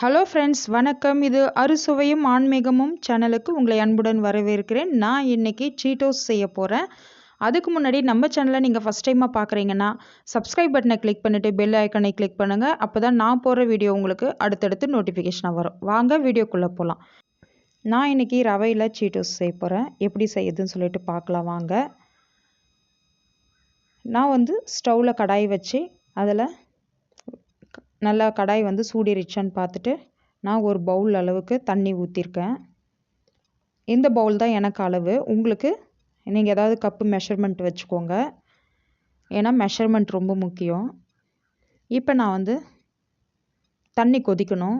Hello friends வணக்கம். இது அறுசுவையும் ஆன்மீகமும் சேனலுக்கு உங்களை அன்புடன் வரவேற்கிறேன். நான் இன்னைக்கு சீட்டோஸ் செய்ய போகிறேன் அதுக்கு முன்னாடி நம்ம சேனலை நீங்கள் ஃபஸ்ட் டைமாக பார்க்குறீங்கன்னா சப்ஸ்கிரைப் பட்டனை கிளிக் பண்ணிவிட்டு பெல் ஐக்கனை கிளிக் பண்ணுங்கள் அப்போ தான் நான் போடுற வீடியோ உங்களுக்கு அடுத்தடுத்து நோட்டிஃபிகேஷனாக வரும். வாங்க வீடியோக்குள்ளே போகலாம் நான் இன்றைக்கி ரவையில் சீட்டோஸ் செய்ய போகிறேன் எப்படி செய்யுதுன்னு சொல்லிட்டு பார்க்கலாம் வாங்க. நான் வந்து ஸ்டவ்வில் கடாய் வச்சு அதில் நல்லா கடாய் வந்து சூடிருச்சான்னு பார்த்துட்டு நான் ஒரு பவுல் அளவுக்கு தண்ணி ஊற்றிருக்கேன் இந்த பவுல் தான் எனக்கு அளவு. உங்களுக்கு நீங்கள் ஏதாவது கப்பு மெஷர்மெண்ட் வச்சுக்கோங்க. ஏன்னா மெஷர்மெண்ட் ரொம்ப முக்கியம். இப்போ நான் வந்து தண்ணி கொதிக்கணும்.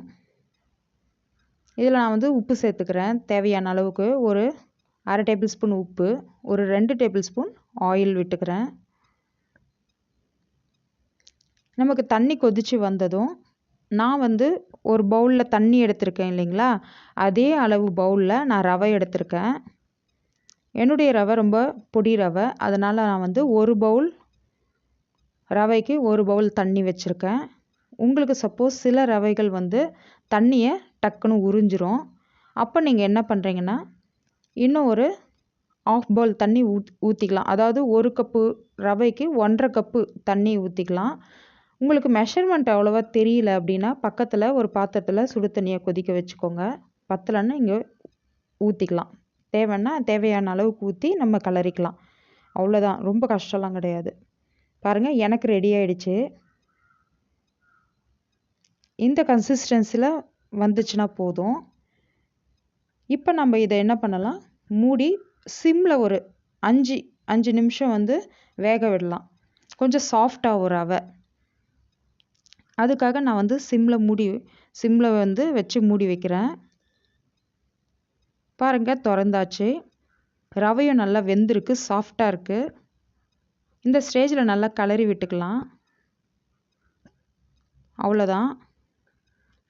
இதில் நான் வந்து உப்பு சேர்த்துக்கிறேன். தேவையான அளவுக்கு ஒரு அரை டேபிள் ஸ்பூன் உப்பு ஒரு ரெண்டு டேபிள் ஸ்பூன் ஆயில் விட்டுக்கிறேன். நமக்கு தண்ணி கொதித்து வந்ததும் நான் வந்து ஒரு பவுலில் தண்ணி எடுத்திருக்கேன் இல்லைங்களா? அதே அளவு பவுலில் நான் ரவை எடுத்திருக்கேன். என்னுடைய ரவை ரொம்ப பொடி ரவை. அதனால் நான் வந்து ஒரு பவுல் ரவைக்கு ஒரு பவுல் தண்ணி வச்சுருக்கேன். உங்களுக்கு சப்போஸ் சில ரவைகள் வந்து தண்ணியை டக்குன்னு உறிஞ்சிரும். அப்போ நீங்கள் என்ன பண்ணுறீங்கன்னா இன்னும் ஒரு ஆஃப் பவுல் தண்ணி ஊத் ஊற்றிக்கலாம் அதாவது ஒரு கப்பு ரவைக்கு ஒன்றரை கப்பு தண்ணி ஊற்றிக்கலாம் உங்களுக்கு மெஷர்மெண்ட் அவ்வளோவா தெரியல அப்படின்னா பக்கத்தில் ஒரு பாத்திரத்தில் சுடு தண்ணியை கொதிக்க வச்சுக்கோங்க. பத்தலைன்னா இங்கே ஊற்றிக்கலாம் தேவைன்னா தேவையான அளவுக்கு ஊற்றி நம்ம கலரிக்கலாம். அவ்வளோதான் ரொம்ப கஷ்டம்லாம் கிடையாது. பாருங்கள் எனக்கு ரெடி ஆயிடுச்சு. இந்த கன்சிஸ்டன்சியில் வந்துச்சுன்னா போதும். இப்போ நம்ம இதை என்ன பண்ணலாம்? மூடி சிம்மில் ஒரு அஞ்சு அஞ்சு நிமிஷம் வந்து வேக விடலாம். கொஞ்சம் சாஃப்டாக ரவை அதுக்காக நான் வந்து சிம்மில் மூடி சிம்மில் வந்து வச்சு மூடி வைக்கிறேன். பாருங்கள் திறந்தாச்சு. ரவையும் நல்லா வெந்திருக்கு சாஃப்டாக இருக்குது இந்த ஸ்டேஜில் நல்லா கலரி விட்டுக்கலாம். அவ்வளோதான்.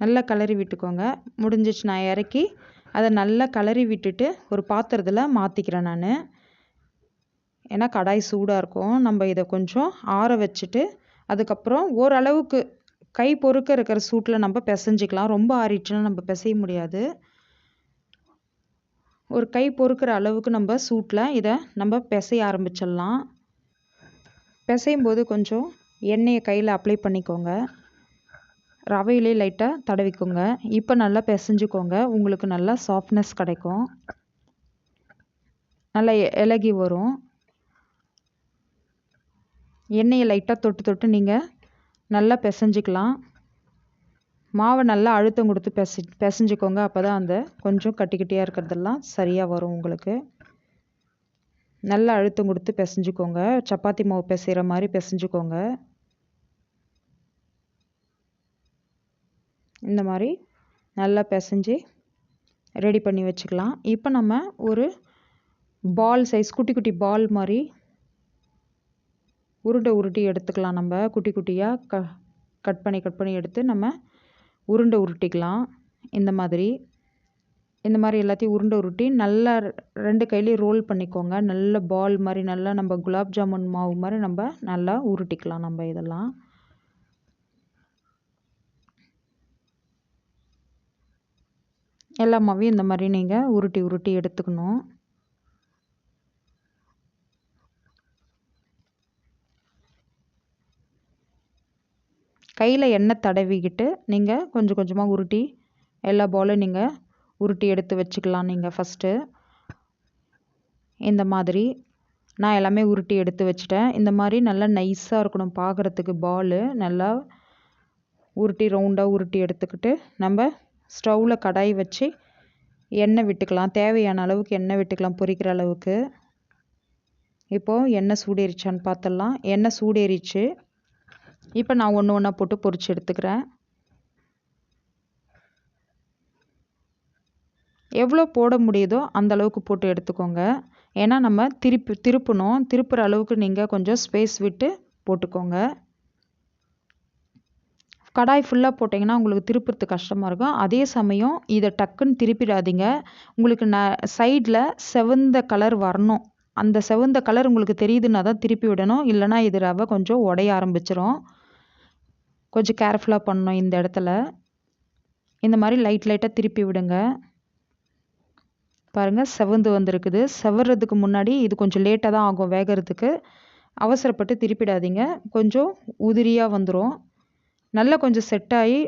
நல்லா கலரி விட்டுக்கோங்க. முடிஞ்சிச்சு நான் இறக்கி அதை நல்லா கலரி விட்டுட்டு ஒரு பாத்திரத்தில் மாற்றிக்கிறேன் நான். ஏன்னா கடாய் சூடாக இருக்கும். நம்ம இதை கொஞ்சம் ஆற வச்சுட்டு அதுக்கப்புறம் ஓரளவுக்கு கை பொறுக்க இருக்கிற சூட்டில் நம்ம பிசைஞ்சிக்கலாம். ரொம்ப ஆறிடுச்சுன்னா நம்ம பிசைய முடியாது. ஒரு கை பொறுக்கிற அளவுக்கு நம்ம சூட்டில் இதை நம்ம பிசைய ஆரம்பிச்சிடலாம். பிசையும் போது கொஞ்சம் எண்ணெயை கையில் அப்ளை பண்ணிக்கோங்க. ரவையிலே லைட்டாக தடவிக்கோங்க. இப்போ நல்லா பிசைஞ்சுக்கோங்க. உங்களுக்கு நல்லா சாஃப்ட்னஸ் கிடைக்கும். நல்லா இலகி வரும். எண்ணெயை லைட்டாக தொட்டு தொட்டு நீங்கள் நல்லா பிசைஞ்சிக்கலாம். மாவை நல்லா அழுத்தம் கொடுத்து பிசை பிசைஞ்சிக்கோங்க. அப்போ தான் அந்த கொஞ்சம் கட்டி கட்டியாக இருக்கிறதெல்லாம் சரியாக வரும் உங்களுக்கு. நல்லா அழுத்தம் கொடுத்து பிசைஞ்சிக்கோங்க. சப்பாத்தி மாவு பிசைகிற மாதிரி பிசைஞ்சிக்கோங்க. இந்த மாதிரி நல்லா பிசைஞ்சு ரெடி பண்ணி வச்சுக்கலாம். இப்போ நம்ம ஒரு பால் சைஸ் குட்டி குட்டி பால் மாதிரி உருண்டை உருட்டி எடுத்துக்கலாம் நம்ம. குட்டி குட்டியாக க கட் பண்ணி கட் பண்ணி எடுத்து நம்ம உருண்டை உருட்டிக்கலாம். இந்த மாதிரி. இந்த மாதிரி எல்லாத்தையும் உருண்டை உருட்டி நல்லா ரெண்டு கையிலையும் ரோல் பண்ணிக்கோங்க. நல்ல பால் மாதிரி நல்லா நம்ம குலாப் ஜாமுன் மாவு மாதிரி நம்ம நல்லா உருட்டிக்கலாம் நம்ம இதெல்லாம். எல்லா மாவையும் இந்த மாதிரி நீங்கள் உருட்டி உருட்டி எடுத்துக்கணும். கையில் எண்ணெய் தடவிக்கிட்டு நீங்கள் கொஞ்சம் கொஞ்சமாக உருட்டி எல்லா பாலும் நீங்கள் உருட்டி எடுத்து வச்சுக்கலாம் நீங்கள் ஃபஸ்ட்டு இந்த மாதிரி நான் எல்லாமே உருட்டி எடுத்து வச்சுட்டேன். இந்த மாதிரி நல்லா நைஸாக இருக்கணும் பார்க்குறதுக்கு பாலு நல்லா உருட்டி ரவுண்டாக உருட்டி எடுத்துக்கிட்டு நம்ம ஸ்டவ்வில் கடாய் வச்சு எண்ணெய் விட்டுக்கலாம். தேவையான அளவுக்கு எண்ணெய் விட்டுக்கலாம் பொரிக்கிற அளவுக்கு. இப்போது எண்ணெய் சூடேறிச்சான்னு பார்த்துடலாம் எண்ணெய் சூடேறிச்சு. இப்போ நான் ஒன்று ஒன்றா போட்டு பொறிச்சு எடுத்துக்கிறேன். எவ்வளோ போட முடியுதோ அந்த அளவுக்கு போட்டு எடுத்துக்கோங்க. ஏன்னா நம்ம திருப்பி திருப்பணும். திருப்புற அளவுக்கு நீங்கள் கொஞ்சம் ஸ்பேஸ் விட்டு போட்டுக்கோங்க. கடாய் ஃபுல்லாக போட்டிங்கன்னா உங்களுக்கு திருப்புறது கஷ்டமாக இருக்கும். அதே சமயம் இதை டக்குன்னு திருப்பிடாதீங்க. உங்களுக்கு ந சைடில் செவந்த கலர் வரணும். அந்த செவந்த கலர் உங்களுக்கு தெரியுதுன்னா தான் திருப்பி விடணும். இல்லைனா இது ரவை கொஞ்சம் உடைய ஆரம்பிச்சிரும். கொஞ்சம் கேர்ஃபுல்லாக பண்ணணும் இந்த இடத்துல. இந்த மாதிரி லைட் லைட்டாக திருப்பி விடுங்க. பாருங்கள் செவந்து வந்திருக்குது. செவறதுக்கு முன்னாடி இது கொஞ்சம் லேட்டாக தான் ஆகும் வேகிறதுக்கு. அவசரப்பட்டு திருப்பிடாதீங்க. கொஞ்சம் உதிரியாக வந்துடும் நல்லா கொஞ்சம் செட் ஆகி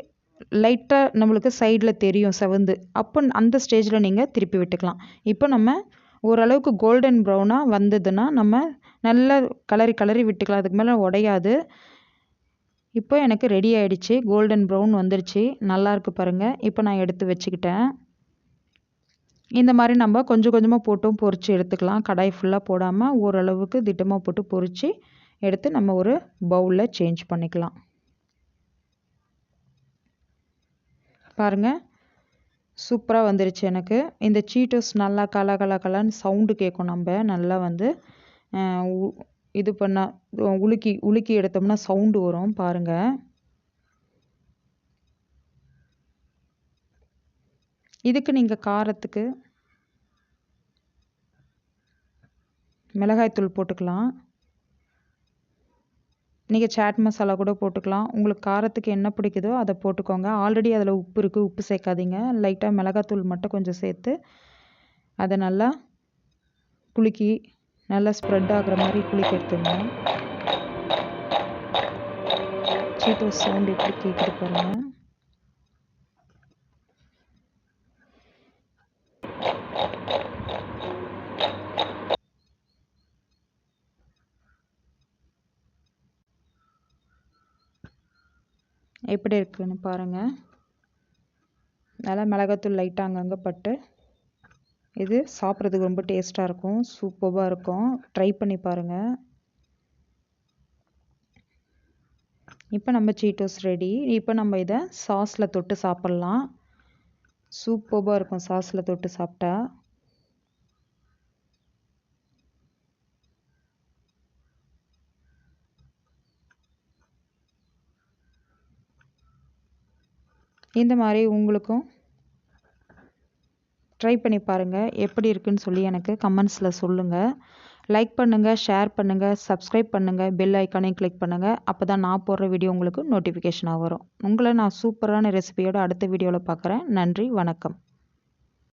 லைட்டாக நம்மளுக்கு சைடில் தெரியும் செவந்து. அப்போ அந்த ஸ்டேஜில் நீங்கள் திருப்பி விட்டுக்கலாம். இப்போ நம்ம ஓரளவுக்கு கோல்டன் ப்ரௌனாக வந்ததுன்னா நம்ம நல்லா கலரி கலரி விட்டுக்கலாம். அதுக்கு மேலே உடையாது. இப்போ எனக்கு ரெடி ஆகிடுச்சி கோல்டன் ப்ரௌன் வந்துருச்சு. நல்லாயிருக்கு பாருங்கள் இப்போ நான் எடுத்து வச்சுக்கிட்டேன். இந்த மாதிரி நம்ம கொஞ்சம் கொஞ்சமாக போட்டும் பொறிச்சு எடுத்துக்கலாம். கடாய் ஃபுல்லாக போடாமல் ஓரளவுக்கு திட்டமாக போட்டு பொறிச்சு எடுத்து நம்ம ஒரு பவுலில் சேஞ்ச் பண்ணிக்கலாம். பாருங்கள் சூப்பராக வந்துருச்சு எனக்கு. இந்த சீட்டோஸ் நல்லா கல கல கலன்னு சவுண்டு கேட்கும் நம்ம. நல்லா வந்து இது பண்ணால் உலுக்கி உலுக்கி எடுத்தோம்னா சவுண்டு வரும் பாருங்கள் இதுக்கு நீங்கள் காரத்துக்கு மிளகாய்த்தூள் போட்டுக்கலாம். நீங்கள் சாட் மசாலா கூட போட்டுக்கலாம். உங்களுக்கு காரத்துக்கு என்ன பிடிக்குதோ அதை போட்டுக்கோங்க. ஆல்ரெடி அதில் உப்பு இருக்குது உப்பு சேர்க்காதீங்க. லைட்டாக மிளகாத்தூள் மட்டும் கொஞ்சம் சேர்த்து அதை நல்லா குலுக்கி நல்லா ஸ்ப்ரெட் ஆகிற மாதிரி குளிக்க எடுத்துங்க சீட்டோஸ் சவுண்ட் எப்படி கேட்குது பாருங்கள் எப்படி இருக்குன்னு பாருங்கள் நல்லா மிளகாத்தூள் லைட்டாக அங்கங்கே பட்டு இது சாப்பிட்றதுக்கு ரொம்ப டேஸ்ட்டாக இருக்கும். சூப்பராக இருக்கும். ட்ரை பண்ணி பாருங்கள் இப்போ நம்ம சீட்டோஸ் ரெடி இப்போ நம்ம இதை சாஸில் தொட்டு சாப்பிட்லாம். சூப்பராக இருக்கும் சாஸில் தொட்டு சாப்பிட்டா. இந்த மாதிரி உங்களுக்கும் ட்ரை பண்ணி பாருங்கள் எப்படி இருக்குன்னு சொல்லி எனக்கு கமெண்ட்ஸில் சொல்லுங்கள் லைக் பண்ணுங்கள் ஷேர் பண்ணுங்கள் சப்ஸ்கிரைப் பண்ணுங்கள் பெல் ஐக்கானையும் கிளிக் பண்ணுங்கள் அப்போ தான் நான் போடுற வீடியோ உங்களுக்கு நோட்டிஃபிகேஷனாக வரும். உங்களை நான் சூப்பரான ரெசிபியோட அடுத்த வீடியோவில் பார்க்குறேன். நன்றி வணக்கம்.